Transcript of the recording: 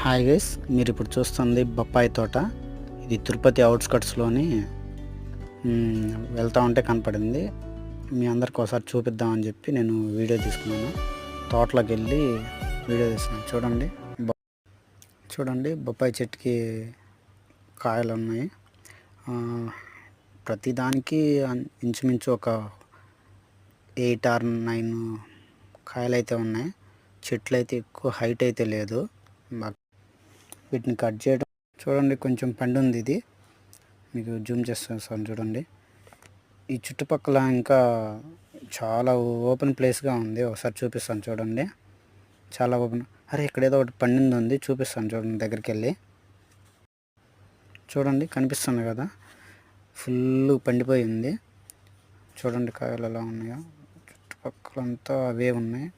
Hi guys మీరు ఇప్పుడు చూస్తుంది బొప్పాయి తోట. ఇది తిరుపతి అవుట్స్కట్స్లోని వెళ్తూ వెళ్తా ఉంటే కనపడింది. మీ అందరికి ఒకసారి చూపిద్దామని చెప్పి నేను వీడియో తీసుకున్నాను. తోటలోకి వెళ్ళి వీడియో తీస్తున్నాను. చూడండి బొ- చూడండి బొప్పాయి చెట్టుకి కాయలు ఉన్నాయి. ప్రతిదానికి ప్రతి దానికి ఇంచుమించు ఒక ఎయిట్ ఆర్ నైన్ కాయలు అయితే ఉన్నాయి. చెట్లు అయితే ఎక్కువ హైట్ అయితే లేదు. వీటిని కట్ చేయడం. చూడండి కొంచెం పండు ఉంది ఇది. మీకు జూమ్ చేస్తాను చూడండి. ఈ చుట్టుపక్కల ఇంకా చాలా ఓపెన్ ప్లేస్గా ఉంది. ఒకసారి చూపిస్తాను చూడండి. చాలా ఓపెన్. అరే ఇక్కడ ఏదో ఒకటి పండింది ఉంది. చూపిస్తాను చూడండి దగ్గరికి వెళ్ళి చూడండి కనిపిస్తుంది కదా. ఫుల్ పండిపోయి ఉంది. చూడండి కాయలు ఎలా ఉన్నాయో. చుట్టుపక్కలంతా అవే ఉన్నాయి.